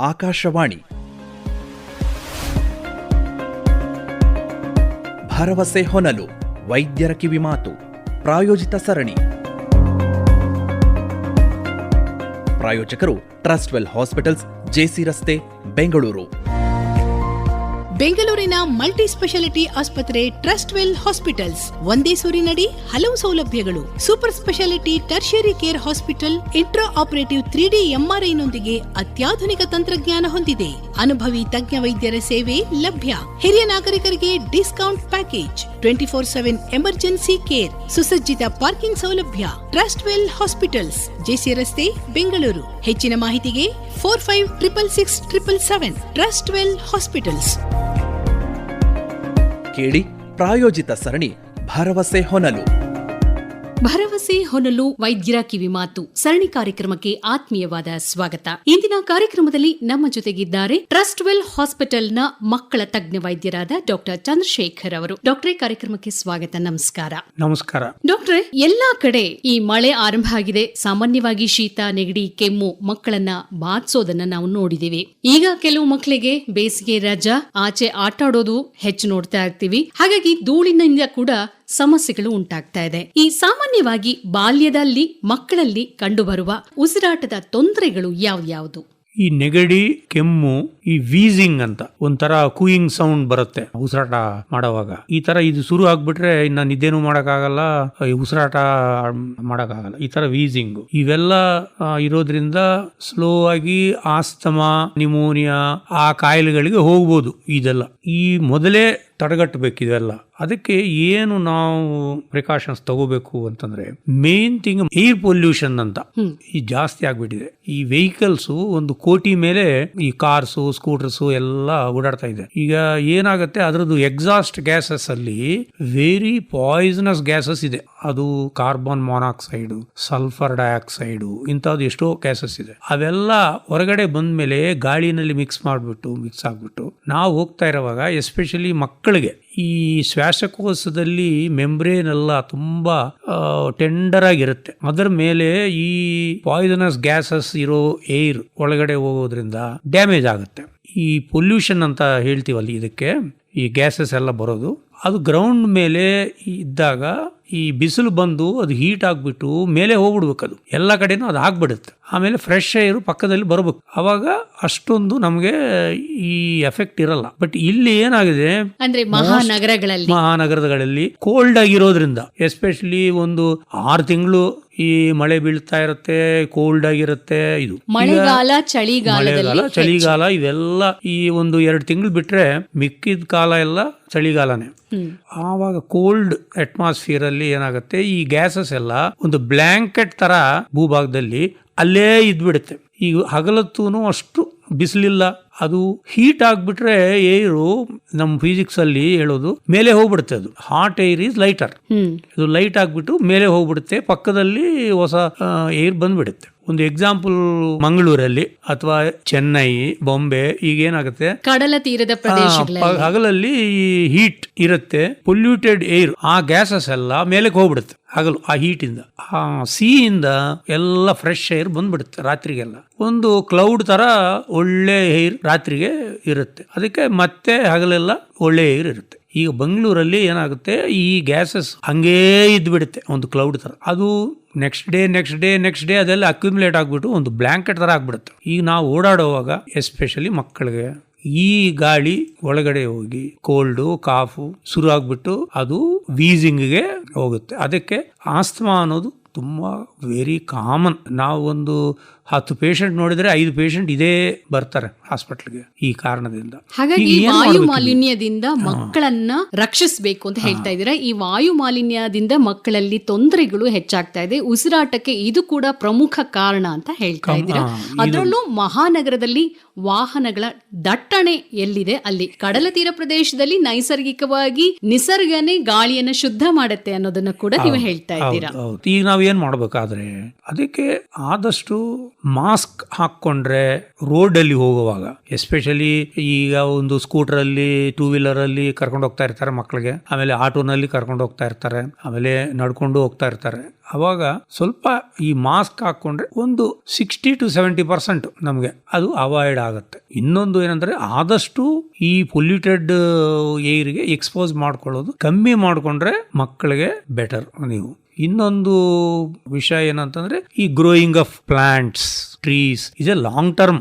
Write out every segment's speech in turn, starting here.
ಆಕಾಶವಾಣಿ. ಭರವಸೆ ಹೊನಲು ವೈದ್ಯರ ಕಿವಿಮಾತು ಪ್ರಾಯೋಜಿತ ಸರಣಿ. ಪ್ರಾಯೋಜಕರು ಟ್ರಸ್ಟ್ವೆಲ್ ಹಾಸ್ಪಿಟಲ್ಸ್ ಜೆಸಿ ರಸ್ತೆ ಬೆಂಗಳೂರು. ಬೆಂಗಳೂರಿನ ಮಲ್ಟಿ ಸ್ಪೆಷಾಲಿಟಿ ಆಸ್ಪತ್ರೆ ಟ್ರಸ್ಟ್ ವೆಲ್ ಹಾಸ್ಪಿಟಲ್ಸ್. ಒಂದೇ ಸೂರಿನಡಿ ಹಲವು ಸೌಲಭ್ಯಗಳು. Super speciality tertiary care hospital intra operative three D ಎಂಆರ್ಐನೊಂದಿಗೆ ಅತ್ಯಾಧುನಿಕ ತಂತ್ರಜ್ಞಾನ ಹೊಂದಿದೆ. ಅನುಭವಿ ತಜ್ಞ ವೈದ್ಯರ ಸೇವೆ ಲಭ್ಯ. ಹಿರಿಯ ನಾಗರಿಕರಿಗೆ discount package. Twenty four seven emergency care. ಸುಸಜ್ಜಿತ ಪಾರ್ಕಿಂಗ್ ಸೌಲಭ್ಯ. ಟ್ರಸ್ಟ್ ವೆಲ್ ಹಾಸ್ಪಿಟಲ್ಸ್ ಜೆಸಿ ರಸ್ತೆ, ಬೆಂಗಳೂರು. ಹೆಚ್ಚಿನ ಮಾಹಿತಿಗೆ four five triple six triple seven. Trustwell hospitals. ಕೇಳಿ ಪ್ರಾಯೋಜಿತ ಸರಣಿ ಭರವಸೆ ಹೊನಲು. ಭರವಸೆ ಹೊನಲು ವೈದ್ಯರ ಕಿವಿ ಮಾತು. ಸರಣಿ ಕಾರ್ಯಕ್ರಮಕ್ಕೆ ಆತ್ಮೀಯವಾದ ಸ್ವಾಗತ. ಇಂದಿನ ಕಾರ್ಯಕ್ರಮದಲ್ಲಿ ನಮ್ಮ ಜೊತೆಗಿದ್ದಾರೆ ಟ್ರಸ್ಟ್ ವೆಲ್ ಹಾಸ್ಪಿಟಲ್ನ ಮಕ್ಕಳ ತಜ್ಞ ವೈದ್ಯರಾದ ಡಾಕ್ಟರ್ ಚಂದ್ರಶೇಖರ್ ಅವರು. ಡಾಕ್ಟರೇ ಕಾರ್ಯಕ್ರಮಕ್ಕೆ ಸ್ವಾಗತ ನಮಸ್ಕಾರ. ನಮಸ್ಕಾರ. ಡಾಕ್ಟರ್ ಎಲ್ಲಾ ಕಡೆ ಈ ಮಳೆ ಆರಂಭ ಆಗಿದೆ. ಸಾಮಾನ್ಯವಾಗಿ ಶೀತ ನೆಗಡಿ ಕೆಮ್ಮು ಮಕ್ಕಳನ್ನ ಬಾಧಿಸೋದನ್ನ ನಾವು ನೋಡಿದೀವಿ. ಈಗ ಕೆಲವು ಮಕ್ಕಳಿಗೆ ಬೇಸಿಗೆ ರಜಾ ಆಚೆ ಆಟಾಡೋದು ಹೆಚ್ಚು ನೋಡ್ತಾ ಇರ್ತೀವಿ. ಹಾಗಾಗಿ ಧೂಳಿನಿಂದ ಕೂಡ ಸಮಸ್ಯೆಗಳು ಉಂಟಾಗ್ತಾ ಇದೆ. ಈ ಸಾಮಾನ್ಯವಾಗಿ ಬಾಲ್ಯದಲ್ಲಿ ಮಕ್ಕಳಲ್ಲಿ ಕಂಡುಬರುವ ಉಸಿರಾಟದ ತೊಂದರೆಗಳು ಯಾವ್ಯಾವುದು? ಈ ನೆಗಡಿ, ಕೆಮ್ಮು, ಈ ವೀಸಿಂಗ್ ಅಂತ ಒಂಥರ ಕೂಯಿಂಗ್ ಸೌಂಡ್ ಬರುತ್ತೆ ಉಸಿರಾಟ ಮಾಡುವಾಗ. ಈ ತರ ಇದು ಶುರು ಆಗ್ಬಿಟ್ರೆ ಇನ್ನ ನಿದ್ದೇನು ಈ ಉಸಿರಾಟ ಮಾಡೋಕ್ಕಾಗಲ್ಲ. ಈ ತರ ವೀಸಿಂಗ್ ಇವೆಲ್ಲ ಇರೋದ್ರಿಂದ ಸ್ಲೋ ಆಗಿ ಆಸ್ತಮಾ ನಿಮೋನಿಯಾ ಆ ಕಾಯಿಲೆಗಳಿಗೆ ಹೋಗ್ಬೋದು ಇದೆಲ್ಲ. ಈ ಮೊದಲೇ ತಡೆಗಟ್ಟಬೇಕು ಇದೆಲ್ಲ. ಅದಕ್ಕೆ ಏನು ನಾವು ಪ್ರಿಕಾಷನ್ಸ್ ತಗೋಬೇಕು ಅಂತಂದ್ರೆ ಮೇನ್ ಥಿಂಗ್ ಏರ್ ಪೊಲ್ಯೂಷನ್ ಅಂತ. ಈ ಜಾಸ್ತಿ ಆಗ್ಬಿಟ್ಟಿದೆ. ಈ ವೆಹಿಕಲ್ಸ್ ಒಂದು ಕೋಟಿ ಮೇಲೆ ಈ ಕಾರ್ಸು ಸ್ಕೂಟರ್ಸ್ ಎಲ್ಲ ಓಡಾಡ್ತಾ ಇದೆ. ಈಗ ಏನಾಗುತ್ತೆ ಅದರದ್ದು ಎಕ್ಸಾಸ್ಟ್ ಗ್ಯಾಸಸ್ ಅಲ್ಲಿ ವೆರಿ ಪಾಯ್ಸನಸ್ ಗ್ಯಾಸಸ್ ಇದೆ. ಅದು ಕಾರ್ಬನ್ ಮಾನಾಕ್ಸೈಡ್ ಸಲ್ಫರ್ ಡೈಆಕ್ಸೈಡ್ ಇಂಥದ್ದು ಎಷ್ಟೋ ಗ್ಯಾಸಸ್ ಇದೆ. ಅವೆಲ್ಲ ಹೊರಗಡೆ ಬಂದ ಮೇಲೆ ಗಾಳಿನಲ್ಲಿ ಮಿಕ್ಸ್ ಮಾಡಿಬಿಟ್ಟು ಮಿಕ್ಸ್ ಆಗ್ಬಿಟ್ಟು ನಾವು ಹೋಗ್ತಾ ಇರುವಾಗ ಎಸ್ಪೆಷಲಿ ಮಕ್ಕಳಿಗೆ ಈ ಶ್ವಾಸಕೋಶದಲ್ಲಿ ಮೆಂಬ್ರೇನ್ ಎಲ್ಲ ತುಂಬ ಟೆಂಡರ್ ಆಗಿರುತ್ತೆ ಅದರ ಮೇಲೆ ಈ ಪಾಯ್ಸನಸ್ ಗ್ಯಾಸಸ್ ಇರೋ ಏರ್ ಒಳಗಡೆ ಹೋಗೋದ್ರಿಂದ ಡ್ಯಾಮೇಜ್ ಆಗುತ್ತೆ. ಈ ಪೊಲ್ಯೂಷನ್ ಅಂತ ಹೇಳ್ತೀವಲ್ಲಿ ಇದಕ್ಕೆ, ಈ ಗ್ಯಾಸಸ್ ಎಲ್ಲ ಬರೋದು. ಅದು ಗ್ರೌಂಡ್ ಮೇಲೆ ಇದ್ದಾಗ ಈ ಬಿಸಿಲು ಬಂದು ಅದು ಹೀಟ್ ಆಗಿಬಿಟ್ಟು ಮೇಲೆ ಹೋಗ್ಬಿಡ್ಬೇಕು ಅದು ಎಲ್ಲ ಕಡೆನೂ ಅದು ಆಗ್ಬಿಡುತ್ತೆ. ಆಮೇಲೆ ಫ್ರೆಶ್ ಏರು ಪಕ್ಕದಲ್ಲಿ ಬರಬೇಕು. ಅವಾಗ ಅಷ್ಟೊಂದು ನಮಗೆ ಈ ಎಫೆಕ್ಟ್ ಇರಲ್ಲ. ಬಟ್ ಇಲ್ಲಿ ಏನಾಗಿದೆ? ಅಂದ್ರೆ ಮಹಾನಗರಗಳಲ್ಲಿ. ಮಹಾನಗರಗಳಲ್ಲಿ ಕೋಲ್ಡ್ ಆಗಿರೋದ್ರಿಂದ ಎಸ್ಪೆಷಲಿ ಒಂದು ಆರು ತಿಂಗಳು ಈ ಮಳೆ ಬೀಳ್ತಾ ಇರುತ್ತೆ ಕೋಲ್ಡ್ ಆಗಿರುತ್ತೆ ಇದು. ಮಳೆಗಾಲ ಮಳೆಗಾಲ ಚಳಿಗಾಲ ಇವೆಲ್ಲ ಈ ಒಂದು ಎರಡು ತಿಂಗಳು ಬಿಟ್ರೆ ಮಿಕ್ಕಿದ ಕಾಲ ಎಲ್ಲ ಚಳಿಗಾಲನೇ. ಆವಾಗ ಕೋಲ್ಡ್ ಅಟ್ಮಾಸ್ಫಿಯರ್ ಅಲ್ಲಿ ಏನಾಗುತ್ತೆ? ಈ ಗ್ಯಾಸಸ್ ಎಲ್ಲ ಒಂದು ಬ್ಲಾಂಕೆಟ್ ತರ ಭೂಭಾಗದಲ್ಲಿ ಅಲ್ಲೇ ಇದ್ಬಿಡುತ್ತೆ. ಈಗ ಹಗಲತ್ತೂ ಅಷ್ಟು ಬಿಸಿಲಿಲ್ಲ. ಅದು ಹೀಟ್ ಆಗ್ಬಿಟ್ರೆ ಏರು ನಮ್ಮ ಫಿಸಿಕ್ಸ್ ಅಲ್ಲಿ ಹೇಳೋದು ಮೇಲೆ ಹೋಗ್ಬಿಡುತ್ತೆ ಅದು. ಹಾಟ್ ಏರ್ ಈಸ್ ಲೈಟರ್ ಇದು ಲೈಟ್ ಆಗ್ಬಿಟ್ಟು ಮೇಲೆ ಹೋಗ್ಬಿಡುತ್ತೆ. ಪಕ್ಕದಲ್ಲಿ ಹೊಸ ಏರ್ ಬಂದ್ಬಿಡುತ್ತೆ. ಒಂದು ಎಕ್ಸಾಂಪಲ್ ಮಂಗಳೂರಲ್ಲಿ ಅಥವಾ ಚೆನ್ನೈ ಬಾಂಬೆ ಈಗ ಏನಾಗುತ್ತೆ ಕಡಲ ತೀರದ ಹಗಲಲ್ಲಿ ಈ ಹೀಟ್ ಇರುತ್ತೆ ಪೊಲ್ಯೂಟೆಡ್ ಏರ್ ಆ ಗ್ಯಾಸಸ್ ಎಲ್ಲ ಮೇಲಕ್ಕೆ ಹೋಗ್ಬಿಡುತ್ತೆ ಹಗಲು ಆ ಹೀಟ್ ಇಂದ. ಆ ಸಿಯಿಂದ ಎಲ್ಲ ಫ್ರೆಶ್ ಏರ್ ಬಂದ್ಬಿಡುತ್ತೆ ರಾತ್ರಿಗೆಲ್ಲ. ಒಂದು ಕ್ಲೌಡ್ ತರ ಒಳ್ಳೆ ಏರ್ ರಾತ್ರಿಗೆ ಇರುತ್ತೆ. ಅದಕ್ಕೆ ಮತ್ತೆ ಹಗಲೆಲ್ಲ ಒಳ್ಳೆ ಏರ್ ಇರುತ್ತೆ. ಈಗ ಬೆಂಗಳೂರಲ್ಲಿ ಏನಾಗುತ್ತೆ, ಈ ಗ್ಯಾಸಸ್ ಹಂಗೇ ಇದ್ಬಿಡುತ್ತೆ, ಒಂದು ಕ್ಲೌಡ್ ಥರ ಅದು next day next day next day ಅದೆಲ್ಲ ಅಕ್ಯುಮುಲೇಟ್ ಆಗಿಬಿಟ್ಟು ಒಂದು ಬ್ಲ್ಯಾಂಕೆಟ್ ಥರ ಆಗ್ಬಿಡುತ್ತೆ. ಈಗ ನಾವು ಓಡಾಡುವಾಗ ಎಸ್ಪೆಷಲಿ ಮಕ್ಕಳಿಗೆ, ಈ ಗಾಳಿ ಒಳಗಡೆ ಹೋಗಿ ಕೋಲ್ಡು ಕಾಫು ಶುರು ಆಗ್ಬಿಟ್ಟು ಅದು ವೀಸಿಂಗ್ಗೆ ಹೋಗುತ್ತೆ. ಅದಕ್ಕೆ ಆಸ್ತಮಾ ಅನ್ನೋದು ತುಂಬ ವೆರಿ ಕಾಮನ್ ನಾವು ಒಂದು ಹತ್ತು ಪೇಷಂಟ್ ನೋಡಿದ್ರೆ ಐದು ಪೇಷಂಟ್ ಇದೇ ಬರ್ತಾರೆ ಹಾಸ್ಪಿಟಲ್ಗೆ ಈ ಕಾರಣದಿಂದ. ಹಾಗಾಗಿ ವಾಯು ಮಾಲಿನ್ಯದಿಂದ ಮಕ್ಕಳನ್ನ ರಕ್ಷಿಸಬೇಕು ಅಂತ ಹೇಳ್ತಾ ಇದ್ದೀರಾ. ಈ ವಾಯು ಮಾಲಿನ್ಯದಿಂದ ಮಕ್ಕಳಲ್ಲಿ ತೊಂದರೆಗಳು ಹೆಚ್ಚಾಗ್ತಾ ಇದೆ ಉಸಿರಾಟಕ್ಕೆ ಇದು ಕೂಡ ಪ್ರಮುಖ ಕಾರಣ ಅಂತ ಹೇಳ್ತಾ ಇದ್ದೀರಾ. ಅದರಲ್ಲೂ ಮಹಾನಗರದಲ್ಲಿ ವಾಹನಗಳ ದಟ್ಟಣೆ ಎಲ್ಲಿದೆ? ಅಲ್ಲಿ ಕಡಲ ತೀರ ಪ್ರದೇಶದಲ್ಲಿ ನೈಸರ್ಗಿಕವಾಗಿ ನಿಸರ್ಗನೇ ಗಾಳಿಯನ್ನ ಶುದ್ಧ ಮಾಡುತ್ತೆ ಅನ್ನೋದನ್ನ ಕೂಡ ನೀವು ಹೇಳ್ತಾ ಇದ್ದೀರಾ. ಈಗ ನಾವೇನ್ ಏನ್ ಮಾಡ್ಬೇಕಾದ್ರೆ ಅದಕ್ಕೆ ಆದಷ್ಟು ಮಾಸ್ಕ್ ಹಾಕ್ಕೊಂಡ್ರೆ ರೋಡಲ್ಲಿ ಹೋಗುವಾಗ, ಎಸ್ಪೆಷಲಿ ಈಗ ಒಂದು ಸ್ಕೂಟರಲ್ಲಿ ಟೂ ವೀಲರಲ್ಲಿ ಕರ್ಕೊಂಡು ಹೋಗ್ತಾ ಇರ್ತಾರೆ ಮಕ್ಕಳಿಗೆ. ಆಮೇಲೆ ಆಟೋನಲ್ಲಿ ಕರ್ಕೊಂಡು ಹೋಗ್ತಾ ಇರ್ತಾರೆ. ಆಮೇಲೆ ನಡ್ಕೊಂಡು ಹೋಗ್ತಾ ಇರ್ತಾರೆ. ಅವಾಗ ಸ್ವಲ್ಪ ಈ ಮಾಸ್ಕ್ ಹಾಕ್ಕೊಂಡ್ರೆ ಒಂದು ಸಿಕ್ಸ್ಟಿ ಟು ಸೆವೆಂಟಿ ಪರ್ಸೆಂಟ್ ನಮಗೆ ಅದು ಅವಾಯ್ಡ್ ಆಗುತ್ತೆ. ಇನ್ನೊಂದು ಏನಂದ್ರೆ ಆದಷ್ಟು ಈ ಪೊಲ್ಯೂಟೆಡ್ ಏರ್ಗೆ ಎಕ್ಸ್ಪೋಸ್ ಮಾಡ್ಕೊಳ್ಳೋದು ಕಮ್ಮಿ ಮಾಡಿಕೊಂಡ್ರೆ ಮಕ್ಕಳಿಗೆ ಬೆಟರ್ ನೀವು. ಇನ್ನೊಂದು ವಿಷಯ ಏನಂತಂದ್ರೆ ಈ growing of plants trees is a long term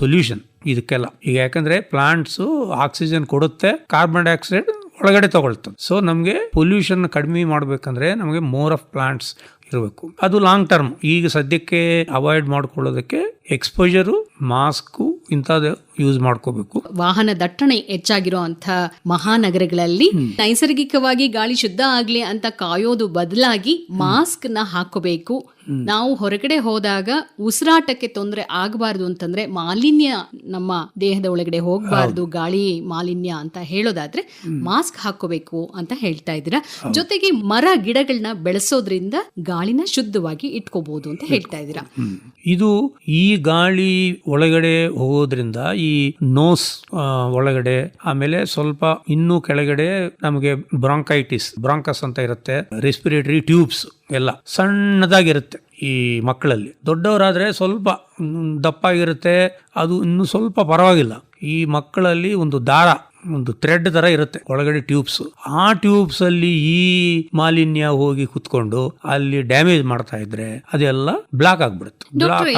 solution ಇದಕ್ಕೆಲ್ಲ. ಈಗ ಯಾಕಂದ್ರೆ ಪ್ಲಾಂಟ್ಸ್ ಆಕ್ಸಿಜನ್ ಕೊಡುತ್ತೆ ಕಾರ್ಬನ್ ಡೈಆಕ್ಸೈಡ್ ಒಳಗಡೆ ತಗೊಳ್ತದೆ. ಸೊ ನಮಗೆ ಪೊಲ್ಯೂಷನ್ ಕಡಿಮೆ ಮಾಡಬೇಕಂದ್ರೆ ನಮಗೆ ಮೋರ್ ಆಫ್ ಪ್ಲಾಂಟ್ಸ್ ಇರಬೇಕು. ಅದು ಲಾಂಗ್ ಟರ್ಮ್ ಈಗ ಸದ್ಯಕ್ಕೆ ಅವಾಯ್ಡ್ ಮಾಡ್ಕೊಳ್ಳೋದಕ್ಕೆ ಎಕ್ಸ್ಪೋಜರು ಮಾಸ್ಕು ಇಂಥದ್ದು ಯೂಸ್ ಮಾಡ್ಕೋಬೇಕು. ವಾಹನ ದಟ್ಟಣೆ ಹೆಚ್ಚಾಗಿರೋ ಅಂತ ಮಹಾನಗರಗಳಲ್ಲಿ ನೈಸರ್ಗಿಕವಾಗಿ ಗಾಳಿ ಶುದ್ಧ ಆಗ್ಲಿ ಅಂತ ಕಾಯೋದು ಬದಲಾಗಿ ಮಾಸ್ಕ್ನ ಹಾಕೋಬೇಕು ನಾವು ಹೊರಗಡೆ ಹೋದಾಗ ಉಸಿರಾಟಕ್ಕೆ ತೊಂದರೆ ಆಗಬಾರ್ದು ಅಂತಂದ್ರೆ ಮಾಲಿನ್ಯ ನಮ್ಮ ದೇಹದ ಒಳಗಡೆ ಹೋಗಬಾರ್ದು ಗಾಳಿ ಮಾಲಿನ್ಯ ಅಂತ ಹೇಳೋದಾದ್ರೆ ಮಾಸ್ಕ್ ಹಾಕೋಬೇಕು ಅಂತ ಹೇಳ್ತಾ ಇದ್ದೀರಾ. ಜೊತೆಗೆ ಮರ ಗಿಡಗಳನ್ನ ಬೆಳೆಸೋದ್ರಿಂದ ಗಾಳಿನ ಶುದ್ಧವಾಗಿ ಇಟ್ಕೋಬಹುದು ಅಂತ ಹೇಳ್ತಾ ಇದ್ದೀರಾ. ಇದು ಈ ಗಾಳಿ ಒಳಗಡೆ ಹೋಗೋದ್ರಿಂದ ಈ ನೋಸ್ ಒಳಗಡೆ, ಆಮೇಲೆ ಸ್ವಲ್ಪ ಇನ್ನೂ ಕೆಳಗಡೆ ನಮಗೆ ಬ್ರಾಂಕೈಟಿಸ್ ಬ್ರಾಂಕಸ್ ಅಂತ ಇರುತ್ತೆ. ರೆಸ್ಪಿರೇಟರಿ ಟ್ಯೂಬ್ಸ್ ಎಲ್ಲ ಸಣ್ಣದಾಗಿರುತ್ತೆ ಈ ಮಕ್ಕಳಲ್ಲಿ. ದೊಡ್ಡವರಾದರೆ ಸ್ವಲ್ಪ ದಪ್ಪಾಗಿರುತ್ತೆ, ಅದು ಇನ್ನೂ ಸ್ವಲ್ಪ ಪರವಾಗಿಲ್ಲ. ಈ ಮಕ್ಕಳಲ್ಲಿ ಒಂದು ದಾರ ಒಂದು ಥ್ರೆಡ್ ತರ ಇರುತ್ತೆ ಒಳಗಡೆ ಟ್ಯೂಬ್ಸ್ ಆ ಟ್ಯೂಬ್ಸ್ ಅಲ್ಲಿ ಈ ಮಾಲಿನ್ಯ ಹೋಗಿ ಕುತ್ಕೊಂಡು ಅಲ್ಲಿ ಡ್ಯಾಮೇಜ್ ಮಾಡ್ತಾ ಇದ್ರೆ ಅದೆಲ್ಲ ಬ್ಲಾಕ್ ಆಗ್ಬಿಡುತ್ತೆ.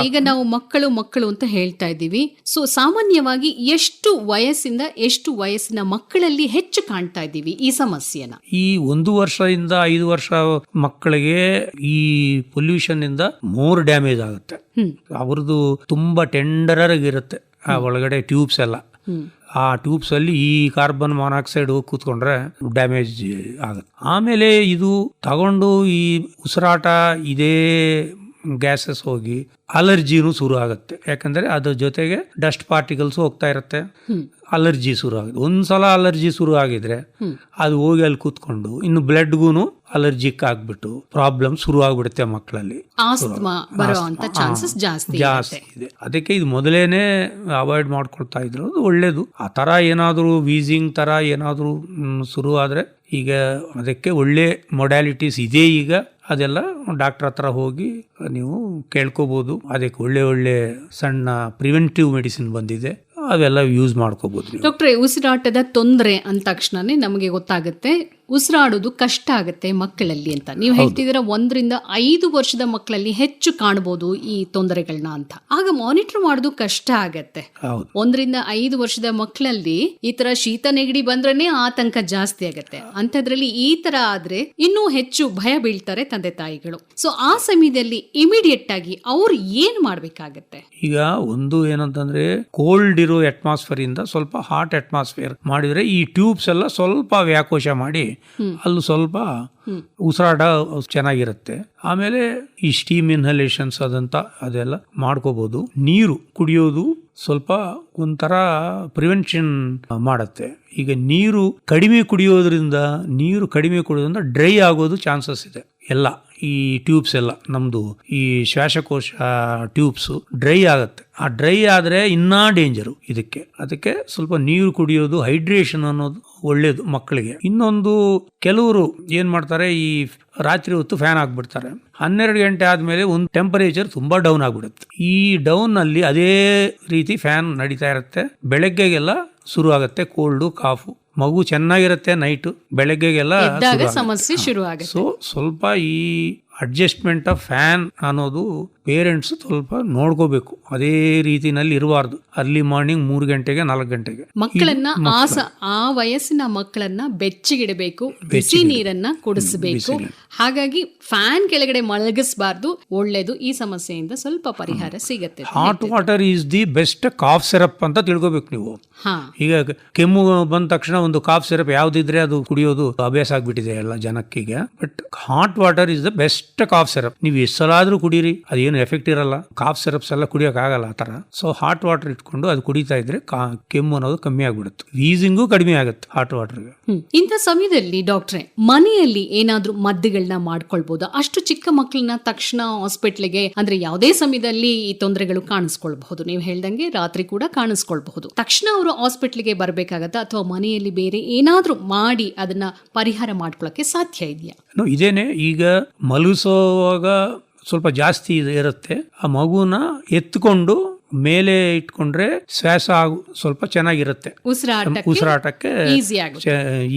ಈಗ ನಾವು ಮಕ್ಕಳು ಮಕ್ಕಳು ಅಂತ ಹೇಳ್ತಾ ಇದ್ದೀವಿ. ಸೊ ಸಾಮಾನ್ಯವಾಗಿ ಎಷ್ಟು ವಯಸ್ಸಿಂದ ಎಷ್ಟು ವಯಸ್ಸಿನ ಮಕ್ಕಳಲ್ಲಿ ಹೆಚ್ಚು ಕಾಣ್ತಾ ಇದ್ದೀವಿ ಈ ಸಮಸ್ಯೆನ? ಈ ಒಂದು ವರ್ಷದಿಂದ ಐದು ವರ್ಷ ಮಕ್ಕಳಿಗೆ ಈ ಪೊಲ್ಯೂಷನ್ ಇಂದ ಮೋರ್ ಡ್ಯಾಮೇಜ್ ಆಗುತ್ತೆ. ಅವ್ರದ್ದು ತುಂಬಾ ಟೆಂಡರ್ ಆಗಿರುತ್ತೆ ಆ ಒಳಗಡೆ ಟ್ಯೂಬ್ಸ್ ಎಲ್ಲ. ಆ ಟ್ಯೂಬ್ಸಲ್ಲಿ ಈ ಕಾರ್ಬನ್ ಮಾನಾಕ್ಸೈಡ್ ಹೋಗಿ ಕೂತ್ಕೊಂಡ್ರೆ ಡ್ಯಾಮೇಜ್ ಆಗುತ್ತೆ. ಆಮೇಲೆ ಇದು ತಗೊಂಡು ಈ ಉಸಿರಾಟ ಇದೇ ಗ್ಯಾಸಸ್ ಹೋಗಿ ಅಲರ್ಜಿನೂ ಶುರು ಆಗುತ್ತೆ. ಯಾಕಂದ್ರೆ ಅದ್ರ ಜೊತೆಗೆ ಡಸ್ಟ್ ಪಾರ್ಟಿಕಲ್ಸ್ ಹೋಗ್ತಾ ಇರುತ್ತೆ. ಅಲರ್ಜಿ ಶುರು ಆಗುತ್ತೆ ಒಂದ್ಸಲ ಅಲರ್ಜಿ ಶುರು ಆಗಿದ್ರೆ ಅದು ಹೋಗಿ ಅಲ್ಲಿ ಕೂತ್ಕೊಂಡು ಇನ್ನು ಬ್ಲಡ್ಗೂನು ಅಲರ್ಜಿಕ್ ಆಗ್ಬಿಟ್ಟು ಪ್ರಾಬ್ಲಮ್ ಶುರು ಆಗ್ಬಿಡುತ್ತೆ ಮಕ್ಕಳಲ್ಲಿ. ಜಾಸ್ತಿ ಇದೆ. ಅದಕ್ಕೆ ಇದು ಮೊದಲೇನೆ ಅವಾಯ್ಡ್ ಮಾಡ್ಕೊಳ್ತಾ ಇದ್ರು. ಅದು ಒಳ್ಳೇದು. ಆ ತರ ಏನಾದರೂ ವೀಸಿಂಗ್ ತರ ಏನಾದರೂ ಶುರು ಆದ್ರೆ ಈಗ ಅದಕ್ಕೆ ಒಳ್ಳೆ ಮೊಡ್ಯಾಲಿಟೀಸ್ ಇದೆ ಈಗ. ಅದೆಲ್ಲ ಡಾಕ್ಟರ್ ಹತ್ರ ಹೋಗಿ ನೀವು ಕೇಳ್ಕೋಬೋದು. ಅದಕ್ಕೆ ಒಳ್ಳೆ ಒಳ್ಳೆ ಸಣ್ಣ ಪ್ರಿವೆಂಟಿವ್ ಮೆಡಿಸಿನ್ ಬಂದಿದೆ. ಅವೆಲ್ಲ ಯೂಸ್ ಮಾಡ್ಕೋಬಹುದು ಡಾಕ್ಟ್ರೆ, ಉಸಿರಾಟದ ತೊಂದರೆ ಅಂದ ತಕ್ಷಣನೇ ನಮಗೆ ಗೊತ್ತಾಗುತ್ತೆ. ಉಸಿರಾಡೋದು ಕಷ್ಟ ಆಗುತ್ತೆ ಮಕ್ಕಳಲ್ಲಿ ಅಂತ. ನೀವು ಹೇಳ್ತಿದ್ದೀರಾ ಒಂದರಿಂದ ಐದು ವರ್ಷದ ಮಕ್ಕಳಲ್ಲಿ ಹೆಚ್ಚು ಕಾಣಬಹುದು ಈ ತೊಂದರೆಗಳನ್ನ ಅಂತ. ಆಗ ಮಾನಿಟರ್ ಮಾಡೋದು ಕಷ್ಟ ಆಗತ್ತೆ. ಒಂದರಿಂದ ಐದು ವರ್ಷದ ಮಕ್ಕಳಲ್ಲಿ ಈ ತರ ಶೀತ ನೆಗಡಿ ಬಂದ್ರೆ ಆತಂಕ ಜಾಸ್ತಿ ಆಗತ್ತೆ. ಅಂತದ್ರಲ್ಲಿ ಈ ತರ ಆದ್ರೆ ಇನ್ನೂ ಹೆಚ್ಚು ಭಯ ಬೀಳ್ತಾರೆ ತಂದೆ ತಾಯಿಗಳು. ಸೊ ಆ ಸಮಯದಲ್ಲಿ ಇಮಿಡಿಯೇಟ್ ಆಗಿ ಅವ್ರು ಏನ್ ಮಾಡ್ಬೇಕಾಗತ್ತೆ? ಈಗ ಒಂದು ಏನಂತಂದ್ರೆ ಕೋಲ್ಡ್ ಇರೋ ಅಟ್ಮಾಸ್ಫಿಯರ್ ಇಂದ ಸ್ವಲ್ಪ ಹಾಟ್ ಅಟ್ಮಾಸ್ಫಿಯರ್ ಮಾಡಿದ್ರೆ ಈ ಟ್ಯೂಬ್ಸ್ ಎಲ್ಲ ಸ್ವಲ್ಪ ವ್ಯಾಕೋಶ ಮಾಡಿ ಅಲ್ಲೂ ಸ್ವಲ್ಪ ಉಸಿರಾಟ ಚೆನ್ನಾಗಿರುತ್ತೆ. ಆಮೇಲೆ ಈ ಸ್ಟೀಮ್ ಇನ್ಹಲೇಷನ್ಸ್ ಅದಂತ ಅದೆಲ್ಲ ಮಾಡ್ಕೋಬಹುದು ನೀರು ಕುಡಿಯೋದು ಸ್ವಲ್ಪ ಒಂಥರ ಪ್ರಿವೆನ್ಷನ್ ಮಾಡುತ್ತೆ. ಈಗ ನೀರು ಕಡಿಮೆ ಕುಡಿಯೋದ್ರಿಂದ ನೀರು ಕಡಿಮೆ ಕುಡಿಯೋದ್ರಿಂದ ಡ್ರೈ ಆಗೋದು ಚಾನ್ಸಸ್ ಇದೆ. ಎಲ್ಲ, ಈ ಟ್ಯೂಬ್ಸ್ ಎಲ್ಲ, ನಮ್ದು ಈ ಶ್ವಾಸಕೋಶ ಟ್ಯೂಬ್ಸ್ ಡ್ರೈ ಆಗುತ್ತೆ. ಆ ಡ್ರೈ ಆದ್ರೆ ಇನ್ನೂ ಡೇಂಜರು ಇದಕ್ಕೆ. ಅದಕ್ಕೆ ಸ್ವಲ್ಪ ನೀರು ಕುಡಿಯೋದು ಹೈಡ್ರೇಷನ್ ಅನ್ನೋದು ಒಳ್ಳೇದು ಮಕ್ಕಳಿಗೆ. ಇನ್ನೊಂದು, ಕೆಲವರು ಏನು ಮಾಡ್ತಾರೆ, ಈ ರಾತ್ರಿ ಹೊತ್ತು ಫ್ಯಾನ್ ಹಾಕ್ಬಿಡ್ತಾರೆ. ಹನ್ನೆರಡು ಗಂಟೆ ಆದಮೇಲೆ ಒಂದು ಟೆಂಪರೇಚರ್ ತುಂಬಾ ಡೌನ್ ಆಗ್ಬಿಡುತ್ತೆ. ಈ ಡೌನ್ ಅಲ್ಲಿ ಅದೇ ರೀತಿ ಫ್ಯಾನ್ ನಡೀತಾ ಇರುತ್ತೆ. ಬೆಳಗ್ಗೆಗೆಲ್ಲ ಶುರು ಆಗುತ್ತೆ ಕೋಲ್ಡು ಕಾಫು ಮಗು ಚೆನ್ನಾಗಿರುತ್ತೆ ನೈಟು ಬೆಳಗ್ಗೆಗೆಲ್ಲ ಸಮಸ್ಯೆ ಶುರು ಆಗುತ್ತೆ ಸೊ ಸ್ವಲ್ಪ ಈ ಅಡ್ಜಸ್ಟ್ಮೆಂಟ್ ಆಫ್ ಫ್ಯಾನ್ ಅನ್ನೋದು ಪೇರೆಂಟ್ಸ್ ಸ್ವಲ್ಪ ನೋಡ್ಕೋಬೇಕು. ಅದೇ ರೀತಿನಲ್ಲಿ ಇರಬಾರ್ದು. ಅರ್ಲಿ ಮಾರ್ನಿಂಗ್ ಮೂರು ಗಂಟೆಗೆ ನಾಲ್ಕು ಗಂಟೆಗೆ. ಮಕ್ಕಳನ್ನ ಆ ಆ ವಯಸ್ಸಿನ ಮಕ್ಕಳನ್ನ ಬೆಚ್ಚಿಗಿಡಬೇಕು. ಬಿಸಿ ನೀರನ್ನ ಕುಡಿಸಬೇಕು. ಹಾಗಾಗಿ ಫ್ಯಾನ್ ಕೆಳಗಡೆ ಮಲಗಿಸಬಾರ್ದು. ಒಳ್ಳೇದು ಈ ಸಮಸ್ಯೆಯಿಂದ ಸ್ವಲ್ಪ ಪರಿಹಾರ ಸಿಗುತ್ತೆ. Hot water is the best cough syrup ಅಂತ ತಿಳ್ಕೊಬೇಕು ನೀವು. ಹಾ. ಈಗ ಕೆಮ್ಮು ಬಂದ ತಕ್ಷಣ ಒಂದು ಕಾಫ್ ಸಿರಪ್ ಯಾವ್ದಿದ್ರೆ ಅದು ಕುಡಿಯೋದು ಅಭ್ಯಾಸ ಆಗ್ಬಿಟ್ಟಿದೆ ಎಲ್ಲ ಜನಕ್ಕೀಗ. But hot water is the best cough syrup ನೀವು ಎಷ್ಟು ಸಲ ಆದ್ರೂ ಕುಡೀರಿ ಅದೇನು ಎಫೆಕ್ಟ್ ಇರಲ್ಲ. ಕಾಫ್ ಸಿರಪ್ಸ್ ಎಲ್ಲ ಕುಡಿಯೋಕ್ಕಾಗಲ್ಲ ಆ ಥರ. ಸೊ ಹಾಟ್ ವಾಟರ್ ಇಟ್ಕೊಂಡು ಅದು ಕುಡಿತಾ ಇದ್ರೆ ಕಾ- ಕೆಮ್ಮು ಅನ್ನೋದು ಕಮ್ಮಿ ಆಗ್ಬಿಡುತ್ತೆ. ವೀಸಿಂಗು ಕಡಿಮೆ ಆಗುತ್ತೆ ಹಾಟ್ ವಾಟರ್ಗೆ. ಇಂಥ ಸಮಯದಲ್ಲಿ ಡಾಕ್ಟ್ರೆ ಮನೆಯಲ್ಲಿ ಏನಾದ್ರೂ ಮದ್ದುಗಳನ್ನ ಮಾಡ್ಕೊಳ್ಬಹುದಾ ಅಷ್ಟು ಚಿಕ್ಕ ಮಕ್ಕಳನ್ನ ತಕ್ಷಣ ಹಾಸ್ಪಿಟ್ಲಿಗೆ ಅಂದ್ರೆ ಯಾವುದೇ ಸಮಯದಲ್ಲಿ ಈ ತೊಂದರೆಗಳು ಕಾಣಿಸ್ಕೊಳ್ಬಹುದು. ನೀವು ಹೇಳ್ದಂಗೆ ರಾತ್ರಿ ಕೂಡ ಕಾಣಿಸ್ಕೊಳ್ಬಹುದು. ತಕ್ಷಣ ಅವರು ಹಾಸ್ಪಿಟ್ಲಿಗೆ ಬರಬೇಕಾಗತ್ತಾ? ಅಥವಾ ಮನೆಯಲ್ಲಿ ಬೇರೆ ಏನಾದ್ರೂ ಮಾಡಿ ಅದನ್ನ ಪರಿಹಾರ ಮಾಡ್ಕೊಳಕ್ಕೆ ಸಾಧ್ಯ ಇದೆಯಾ? ನೋ, ಇದೇನೆ ಈಗ ಮಲಗಿಸೋವಾಗ ಸ್ವಲ್ಪ ಜಾಸ್ತಿ ಇದು ಇರುತ್ತೆ. ಆ ಮಗುನ ಎತ್ಕೊಂಡು ಮೇಲೆ ಇಟ್ಕೊಂಡ್ರೆ ಶ್ವಾಸ ಆಗು ಸ್ವಲ್ಪ ಚೆನ್ನಾಗಿರುತ್ತೆ. ಉಸಿರಾಟಕ್ಕೆ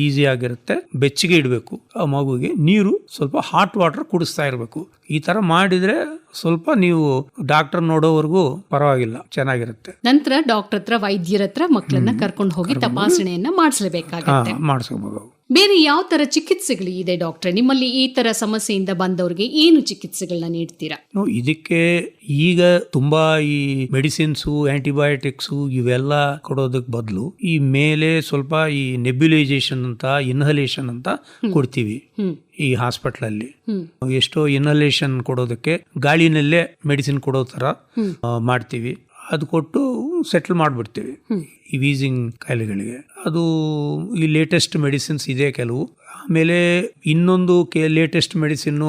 ಈಸಿ ಆಗಿರುತ್ತೆ. ಬೆಚ್ಚಗೆ ಇಡಬೇಕು. ಆ ಮಗುಗೆ ನೀರು ಸ್ವಲ್ಪ ಹಾಟ್ ವಾಟರ್ ಕುಡಿಸ್ತಾ ಇರಬೇಕು. ಈ ತರ ಮಾಡಿದ್ರೆ ಸ್ವಲ್ಪ ನೀವು ಡಾಕ್ಟರ್ ನೋಡೋವರೆಗೂ ಪರವಾಗಿಲ್ಲ ಚೆನ್ನಾಗಿರುತ್ತೆ. ನಂತರ ಡಾಕ್ಟರ್ ಹತ್ರ ವೈದ್ಯರ ಹತ್ರ ಮಕ್ಕಳನ್ನ ಕರ್ಕೊಂಡು ಹೋಗಿ ತಪಾಸಣೆಯನ್ನ ಮಾಡಿಸಲೇಬೇಕಾಗ ಮಾಡಿಸ್ಲೇಬೇಕಾಗತ್ತೆ ಮಾಡಿಸ್ಕೋಬಹುದು ಬೇರೆ ಯಾವ ತರ ಚಿಕಿತ್ಸೆಗಳು ಇದೆ ಡಾಕ್ಟರ್? ನಿಮ್ಮಲ್ಲಿ ಈ ತರ ಸಮಸ್ಯೆಯಿಂದ ಬಂದವರಿಗೆ ಏನು ಚಿಕಿತ್ಸೆಗಳನ್ನ ನೀಡ್ತೀರಾ? ನೋ, ಇದಕ್ಕೆ ಈಗ ತುಂಬಾ ಈ ಮೆಡಿಸಿನ್ಸು ಆಂಟಿಬಯೋಟಿಕ್ಸು ಇವೆಲ್ಲ ಕೊಡೋದಕ್ಕೆ ಬದಲು ಈ ಮೇಲೆ ಸ್ವಲ್ಪ ಈ ನೆಬ್ಯುಲೈಸೇಷನ್ ಅಂತ ಇನ್ಹಲೇಷನ್ ಅಂತ ಕೊಡ್ತೀವಿ ಈ ಹಾಸ್ಪಿಟಲ್ ಅಲ್ಲಿ ಎಷ್ಟೋ ಇನ್ಹಲೇಷನ್ ಕೊಡೋದಕ್ಕೆ ಗಾಳಿನಲ್ಲೇ ಮೆಡಿಸಿನ್ ಕೊಡೋ ತರ ಮಾಡ್ತೀವಿ. ಅದು ಕೊಟ್ಟು ಸೆಟ್ಲ್ ಮಾಡಿಬಿಡ್ತೀವಿ ಈ ವೀಸಿಂಗ್ ಕಾಯಿಲೆಗಳಿಗೆ. ಅದು ಈ ಲೇಟೆಸ್ಟ್ ಮೆಡಿಸಿನ್ಸ್ ಇದೆ ಕೆಲವು. ಆಮೇಲೆ ಇನ್ನೊಂದು ಕೆ ಲೇಟೆಸ್ಟ್ ಮೆಡಿಸಿನ್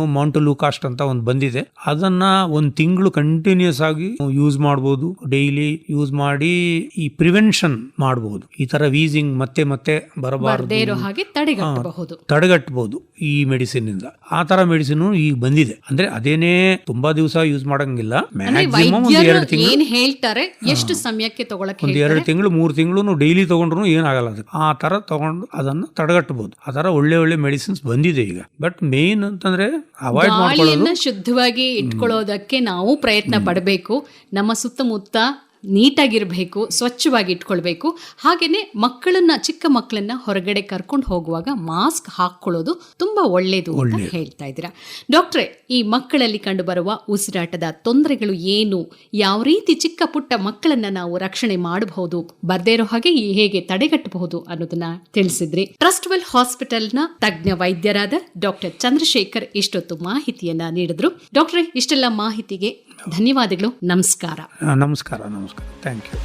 ಕಾಸ್ಟ್ ಅಂತ ಒಂದು ಬಂದಿದೆ. ಅದನ್ನ ಒಂದು ತಿಂಗಳು ಕಂಟಿನ್ಯೂಸ್ ಆಗಿ ಯೂಸ್ ಮಾಡ್ಬೋದು. ಡೈಲಿ ಯೂಸ್ ಮಾಡಿ ಈ ಪ್ರಿವೆನ್ಷನ್ ಮಾಡಬಹುದು ಈ ತರ ವೀಸಿಂಗ್ ಮತ್ತೆ ಮತ್ತೆ ಬರಬಾರದು. ಹಾಗೆ ತಡೆಗಟ್ಟಬಹುದು. ತಡೆಗಟ್ಟಬಹುದು ಈ ಮೆಡಿಸಿನ್ ಇಂದ ಆ ತರ ಮೆಡಿಸಿನ್ ಈಗ ಬಂದಿದೆ. ಅಂದ್ರೆ ಅದೇನೇ ತುಂಬಾ ದಿವಸ ಯೂಸ್ ಮಾಡಂಗಿಲ್ಲ. ಮ್ಯಾಕ್ಸಿಮಮ್ ಒಂದು ಎರಡು ತಿಂಗಳು ಏನ್ ಹೇಳ್ತಾರೆ ಎಷ್ಟು ಸಮಯಕ್ಕೆ ತಗೊಳಕ್ಕೆ ಒಂದು ಎರಡು ತಿಂಗಳು ಮೂರು ತಿಂಗಳು ಡೈಲಿ ತಗೊಂಡ್ರು ಏನಾಗಲ್ಲ ಅದಕ್ಕೆ. ಆ ತರ ತಗೊಂಡು ಅದನ್ನ ತಡೆಗಟ್ಟಬಹುದು. ಆ ತರ ಒಳ್ಳೆ ಒಳ್ಳೆ ಮೆಡಿಸಿನ್ಸ್ ಬಂದಿದೆ ಈಗ. ಬಟ್ ಮೇನ್ ಅಂತಂದ್ರೆ ಅವಾಯ್ಡ್ ಮಾಡ್ಕೊಳ್ಳೋದು. ಶುದ್ಧವಾಗಿ ಇಟ್ಕೊಳ್ಳೋದಕ್ಕೆ ನಾವು ಪ್ರಯತ್ನ ಪಡಬೇಕು. ನಮ್ಮ ಸುತ್ತಮುತ್ತ ನೀಟಾಗಿರ್ಬೇಕು ಸ್ವಚ್ಛವಾಗಿ ಇಟ್ಕೊಳ್ಬೇಕು. ಹಾಗೇನೆ ಮಕ್ಕಳನ್ನ ಚಿಕ್ಕ ಮಕ್ಕಳನ್ನ ಹೊರಗಡೆ ಕರ್ಕೊಂಡು ಹೋಗುವಾಗ ಮಾಸ್ಕ್ ಹಾಕೊಳ್ಳೋದು ತುಂಬಾ ಒಳ್ಳೇದು ಅಂತ ಹೇಳ್ತಾ ಇದ್ದೀರಾ. ಡಾಕ್ಟ್ರೆ ಈ ಮಕ್ಕಳಲ್ಲಿ ಕಂಡುಬರುವ ಉಸಿರಾಟದ ತೊಂದರೆಗಳು ಏನು? ಯಾವ ರೀತಿ ಚಿಕ್ಕ ಪುಟ್ಟ ಮಕ್ಕಳನ್ನ ನಾವು ರಕ್ಷಣೆ ಮಾಡಬಹುದು? ಬರ್ದೇ ಇರೋ ಹಾಗೆ ಹೇಗೆ ತಡೆಗಟ್ಟಬಹುದು ಅನ್ನೋದನ್ನ ತಿಳಿಸಿದ್ರಿ. ಟ್ರಸ್ಟ್ವೆಲ್ ಹಾಸ್ಪಿಟಲ್ನ ತಜ್ಞ ವೈದ್ಯರಾದ ಡಾಕ್ಟರ್ ಚಂದ್ರಶೇಖರ್ ಇಷ್ಟೊತ್ತು ಮಾಹಿತಿಯನ್ನ ನೀಡಿದ್ರು. ಡಾಕ್ಟ್ರೆ ಇಷ್ಟೆಲ್ಲ ಮಾಹಿತಿಗೆ ಧನ್ಯವಾದಗಳು. ನಮಸ್ಕಾರ. ನಮಸ್ಕಾರ ನಮಸ್ಕಾರ. ಥ್ಯಾಂಕ್ ಯು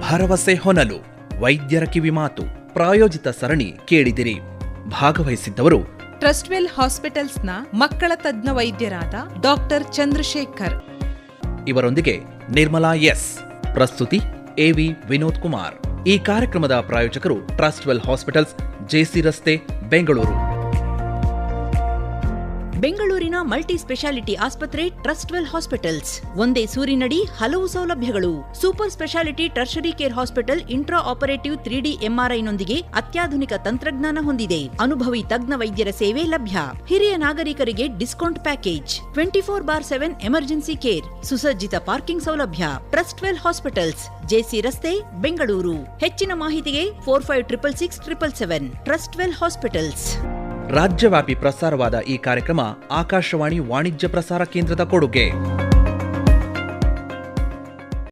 ಭರವಸೆ ಹೊನಲು ವೈದ್ಯರ ಕಿವಿ ಮಾತು ಪ್ರಾಯೋಜಿತ ಸರಣಿ ಕೇಳಿದಿರಿ. ಭಾಗವಹಿಸಿದ್ದವರು ಟ್ರಸ್ಟ್ವೆಲ್ ಹಾಸ್ಪಿಟಲ್ಸ್ನ ಮಕ್ಕಳ ತಜ್ಞ ವೈದ್ಯರಾದ ಡಾಕ್ಟರ್ ಚಂದ್ರಶೇಖರ್. ಇವರೊಂದಿಗೆ ನಿರ್ಮಲಾ ಎಸ್ ಪ್ರಸ್ತುತಿ ಎವಿ ವಿನೋದ್ ಕುಮಾರ್ ಈ ಕಾರ್ಯಕ್ರಮದ ಪ್ರಾಯೋಜಕರು ಟ್ರಸ್ಟ್ವೆಲ್ ಹಾಸ್ಪಿಟಲ್ಸ್ ಜೆಸಿ ರಸ್ತೆ ಬೆಂಗಳೂರು. ಬೆಂಗಳೂರಿನ ಮಲ್ಟಿ ಸ್ಪೆಷಾಲಿಟಿ ಆಸ್ಪತ್ರೆ ಟ್ರಸ್ಟ್ವೆಲ್ ಹಾಸ್ಪಿಟಲ್ಸ್. ಒಂದೇ ಸೂರಿನಡಿ ಹಲವು ಸೌಲಭ್ಯಗಳು. Super speciality tertiary care hospital intra operative three D ಎಂಆರ್ಐನೊಂದಿಗೆ ಅತ್ಯಾಧುನಿಕ ತಂತ್ರಜ್ಞಾನ ಹೊಂದಿದೆ. ಅನುಭವಿ ತಜ್ಞ ವೈದ್ಯರ ಸೇವೆ ಲಭ್ಯ. ಹಿರಿಯ ನಾಗರಿಕರಿಗೆ discount package. Twenty four by seven emergency care. ಸುಸಜ್ಜಿತ ಪಾರ್ಕಿಂಗ್ ಸೌಲಭ್ಯ. Trustwell hospitals. ಜೆಸಿ ರಸ್ತೆ, ಬೆಂಗಳೂರು. ಹೆಚ್ಚಿನ ಮಾಹಿತಿಗೆ four five triple six triple seven. Trustwell hospitals. ರಾಜ್ಯವ್ಯಾಪಿ ಪ್ರಸಾರವಾದ ಈ ಕಾರ್ಯಕ್ರಮ ಆಕಾಶವಾಣಿ ವಾಣಿಜ್ಯ ಪ್ರಸಾರ ಕೇಂದ್ರದ ಕೊಡುಗೆ.